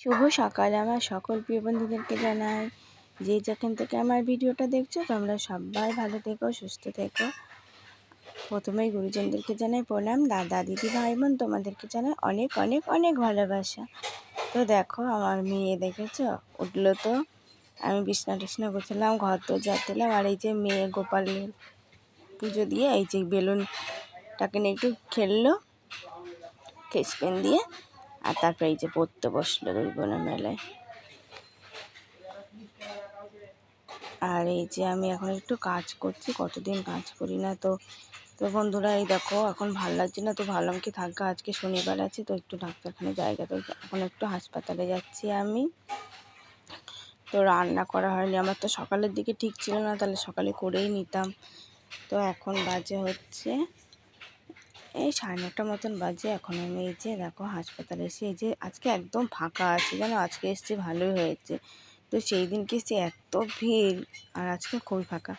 শুভ সকাল আমার সকল প্রিয় বন্ধুদেরকে জানাই। যে যেখান থেকে আমার ভিডিওটা দেখছ, তোমরা সবাই ভালো থেকো, সুস্থ থেকো। প্রথমেই গুরুজনদেরকে জানাই প্রণাম। দাদা, দিদি ভাই বোন তোমাদেরকে জানাই অনেক অনেক অনেক ভালোবাসা। তো দেখো, আমার মেয়ে দেখেছ? উঠল তো। আমি বিছনা টিছনা গোছালাম, ঘর তো দিলাম আর এই যে মেয়ে গোপালের পুজো দিয়ে এই যে বেলুনটাকে নিয়ে একটু খেললো কেসপেন দিয়ে। আর তারপরে এই যে পড়তে বসল দুই মেলায়। আর এই যে আমি এখন একটু কাজ করছি, কতদিন কাজ করি না তো। তো বন্ধুরা, এই দেখো, এখন ভালো লাগছে না তো ভাবলাম কি থাকা, আজকে শনিবার আছে তো একটু ডাক্তারখানে জায়গা তো এখন একটু হাসপাতালে যাচ্ছি আমি। তো রান্না করা হয়নি, আমার তো সকালের দিকে ঠিক ছিল না, তাহলে সকালে করেই নিতাম। তো এখন বাজে হচ্ছে এই সাড়ে নটা মতন বাজে, এখন আমি এই যে দেখো হাসপাতালে এসে এই যে আজকে একদম ফাঁকা আছে, জানো? আজকে এসছে ভালোই হয়েছে। তো সেই দিনকে এসছে এত ভিড়, আর আজকে খুবই ফাঁকা।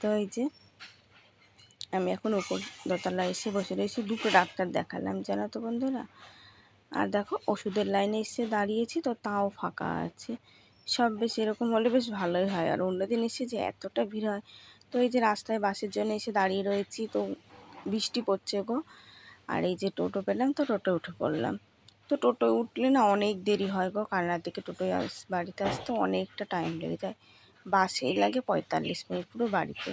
তো এই যে আমি এখন উপর দোতলা এসে বসে রয়েছি, দুটো ডাক্তার দেখালাম, জানো তো বন্ধুরা? আর দেখো ওষুধের লাইনে এসে দাঁড়িয়েছি, তো তাও ফাঁকা আছে। সব বেশ এরকম হলে বেশ ভালোই হয়, আর অন্যদিন এসে যে এতটা ভিড় হয়। তো এই যে রাস্তায় বাসের জন্য এসে দাঁড়িয়ে রয়েছি, তো বৃষ্টি পড়ছে গো। আর এই যে টোটো পেলাম তো টোটো উঠে পড়লাম। তো টোটোয় উঠলে না অনেক দেরি হয় গো কালনার দিকে টোটোয় আস, বাড়িতে আসতে অনেকটা টাইম লেগে যায়। বাসেই লাগে পঁয়তাল্লিশ মিনিট পুরো বাড়িতে।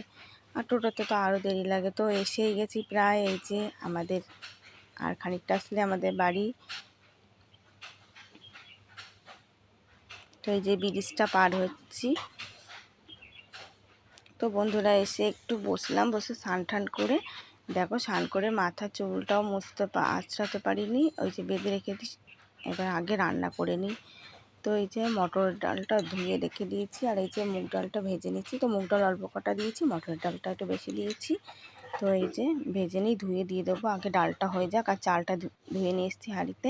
আর টোটোতে তো আরও দেরি লাগে। তো এসেই গেছি প্রায় এই যে আমাদের আর খানিকটা আসলে আমাদের বাড়ি। তো এই যে ব্রিজটা পার হচ্ছি। তো বন্ধুরা এসে একটু বসলাম, বসে স্নান টান করে দেখো স্নান করে মাথার চুলটাও মুছতে আঁচড়াতে পারিনি। ওই যে বেঁধে রেখে দিস এবার আগে রান্না করে নিই। তো এই যে মটর ডালটা ধুয়ে রেখে দিয়েছি, আর এই যে মুগ ডালটা ভেজে নিচ্ছি। তো মুগ ডাল অল্প কটা দিয়েছি মটর ডালটা একটু বেশি দিয়েছি। তো এই যে ভেজে নিই, ধুয়ে দিয়ে দেবো। আগে ডালটা হয়ে যাক, আর চালটা ধুয়ে নিয়ে এসেছি হাঁড়িতে।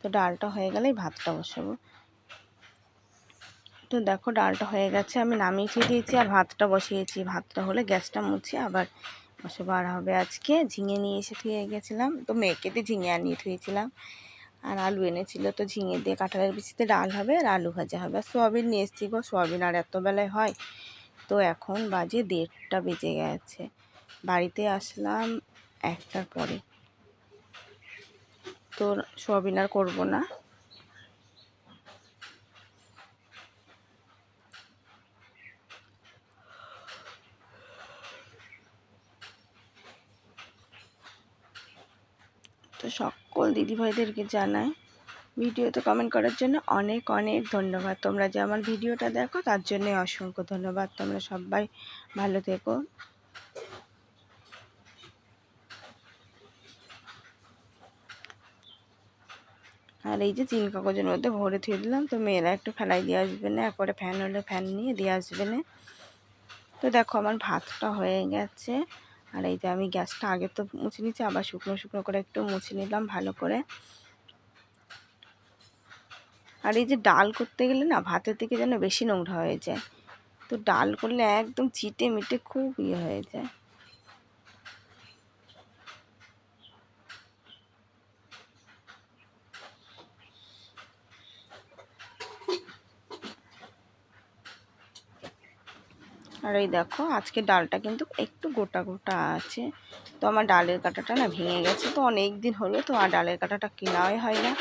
তো ডালটা হয়ে গেলেই ভাতটা বসাবো। তো দেখো ডালটা হয়ে গেছে, আমি নামিয়ে দিয়েছি, আর ভাতটা বসিয়েছি। ভাতটা হলে গ্যাসটা মুছে আবার বসে বার হবে আজকে। ঝিঙে নিয়ে এসে থুয়ে গেছিলাম। তো মেয়েকে দিয়ে ঝিঙে আনিয়ে থুয়েছিলাম। আর আলু এনেছিল তো ঝিঙে দিয়ে কাঁঠালের বিচিতে ডাল হবে আর আলু ভাজা হবে। আর সোয়াবিন নিয়ে এসেছি গো, সোয়াবিন আর এত বেলায় হয়। তো এখন বাজে দেড়টা বেজে গেছে। বাড়িতে আসলাম একটার পরে। তো সোয়াবিন আর করব না। তো সকল দিদিভাইদেরকে জানাই, ভিডিওতে কমেন্ট করার জন্য অনেক অনেক ধন্যবাদ। তোমরা যে আমার ভিডিওটা দেখো, তার জন্য অসংখ্য ধন্যবাদ। তোমরা সবাই ভালো থেকো। আর এই যে তিন কাগজের মধ্যে ভরে থুয়ে দিলাম, তো মেয়েরা একটু ফেলাই দিয়ে আসবে না, একবারে ফ্যান হলে ফ্যান নিয়ে দিয়ে আসবে না। তো দেখো, আমার ভাতটা হয়ে গেছে। আর এই যে আমি গ্যাসটা আগে তো মুছে নিচ্ছি আবার শুকনো শুকনো করে একটু মুছে নিলাম ভালো করে। আর এই যে ডাল করতে গেলে না ভাতের দিকে যেন বেশি নোংরা হয়ে যায়। তো ডাল করলে একদম চিটে মিটে খুব ইয়ে হয়ে যায়। আর এই দেখো, আজকে ডালটা কিন্তু একটু গোটা গোটা আছে। তো আমার ডালের কাঁটাটা না ভেঙে গেছে, তো অনেক দিন হলো তো আর ডালের কাঁটাটা কেনাই হয় না।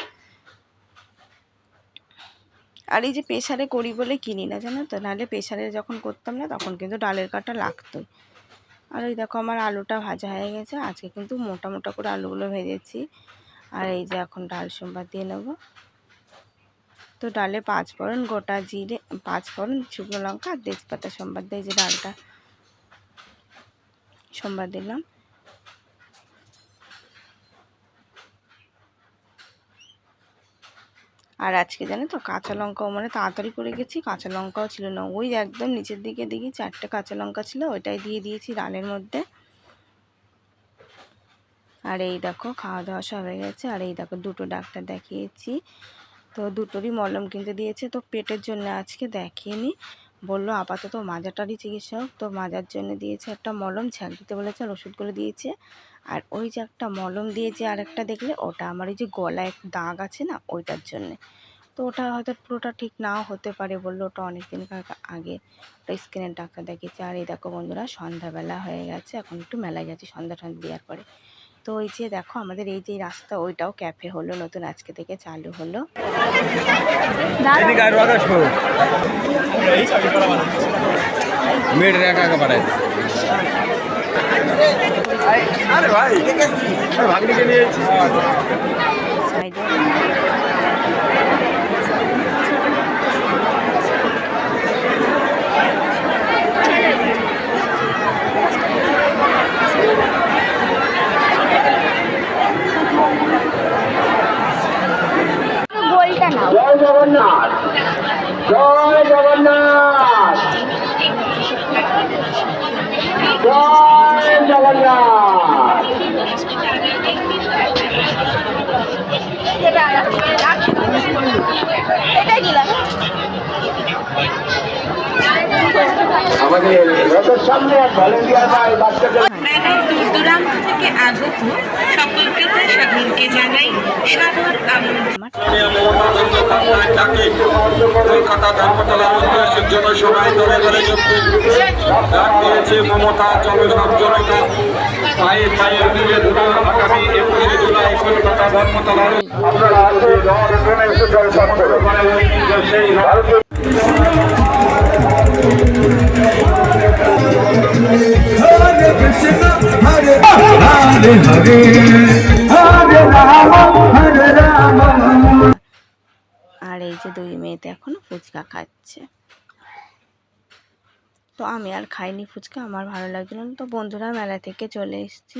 আর এই যে প্রেশারে করি বলে কিনি না, জানো তো? নাহলে প্রেশারে যখন করতাম না, তখন কিন্তু ডালের কাঁটা লাগতোই। আর ওই দেখো, আমার আলুটা ভাজা হয়ে গেছে, আজকে কিন্তু মোটা মোটা করে আলুগুলো ভেজেছি। আর এই যে এখন ডাল সোমবার দিয়ে নেব। তো ডালে পাঁচ ফোড়ন, গোটা জিরে, পাঁচ ফোড়ন, শুকনো লঙ্কা আর তেজপাতা। সোমবার দিয়ে যে ডালটা, সোমবার দিলাম। আর আজকে জানো তো কাঁচা লঙ্কাও মানে তাড়াতাড়ি করে গেছি, কাঁচা লঙ্কাও ছিল না। ওই একদম নিচের দিকে দেখি চারটে কাঁচা লঙ্কা ছিল, ওইটাই দিয়ে দিয়েছি ডালের মধ্যে। আর এই দেখো খাওয়া দাওয়া সব হয়ে গেছে, আর এই দেখো দুটো ডাক্তার দেখিয়েছি। তো দুটোরই মলম কিনতে দিয়েছে। তো পেটের জন্য আজকে দেখিনি। বলল, আপাতত মাজাটারই চিকিৎসক তো মাজার জন্য দিয়েছে একটা মলম, ঝাঁক দিতে বলেছে, আর ওষুধগুলো দিয়েছে। আর ওই যে একটা মলম দিয়েছে আর একটা দেখলে, ওটা আমার ওই যে গলায় দাগ আছে না, ওইটার জন্যে। তো ওটা হয়তো পুরোটা ঠিক নাও হতে পারে বলল। ওটা অনেক দিন আগে ওটা স্কিনের ডাক্তার দেখিয়েছে। আর এই দেখো বন্ধুরা, সন্ধ্যাবেলা হয়ে গেছে, এখন একটু মেলায় যাচ্ছি সন্ধ্যা সন্ধ্যা দেওয়ার পরে। তো এই যে দেখো আমাদের এই যে রাস্তা ওইটাও ক্যাফে হলো নতুন আজকে থেকে চালু হলো। নিয়ে জগন্নাথ। জয় জগন্নাথ। জয় জগন্নাথ। আমাদের রথের সামনে ভলেন্টিয়ার ভাই বাচ্চাদের মেলায় দূর দূরান্ত থেকে আগত সকল ক্রেতা জানাই সাদর আমন্ত্রণ। আমার কলকাতা ধর্মতলার উদ্দেশ্যের জন্য সবাই দলে দলে যুক্তি। ডাক দিয়েছে মমতা চলো সব জনতা পায়ে পায়ে মিলে ধরো আগামী একুশে জুলাই কলকাতা আপনারা এই যে দুই মেয়েতে এখনও ফুচকা খাচ্ছে। তো আমি আর খাইনি ফুচকা, আমার ভালো লাগছিল না। তো বন্ধুরা, মেলা থেকে চলে এসেছি।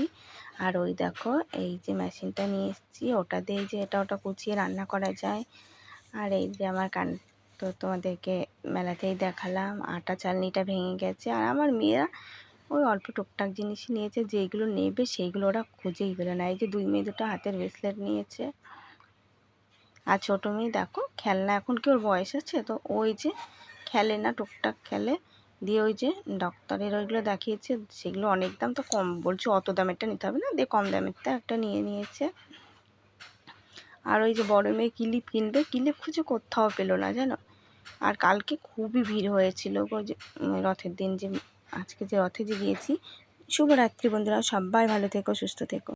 আর ওই দেখো, এই যে মেশিনটা নিয়ে এসেছি। ওটা দিয়ে যে এটা ওটা কুচিয়ে রান্না করা যায়। আর এই যে আমার কান, তো তোমাদেরকে মেলাতেই দেখালাম। আটা চালনিটা ভেঙে গেছে। আর আমার মেয়েরা ওই অল্প টুকটাক জিনিসই নিয়েছে। যেগুলো নেবে সেইগুলো ওরা খুঁজেই পেল না। এই যে দুই মেয়ে দুটো হাতের ব্রেসলেট নিয়েছে। আর ছোটো মেয়ে দেখো, খেলনা, এখন কি ওর বয়স আছে? তো ওই যে খেলে না, টুকটাক খেলে, দিয়ে ওই যে ডক্টরের ওইগুলো দেখিয়েছে, সেগুলো অনেক দাম তো কম, বলছে অত দামেরটা নিতে হবে না, দিয়ে কম দামেরটা একটা নিয়ে নিয়েছে। আর ওই যে বড় মেয়ে ক্লিপ কিনবে, ক্লিপ খুঁজে কোথাও পেল না, জানো? আর কালকে খুবই ভিড় হয়েছিল ওই যে রথের দিন যে, আজকে যে রথে যে গিয়েছি। শুভরাত্রি বন্ধুরা, সবাই ভালো থেকো, সুস্থ থেকো।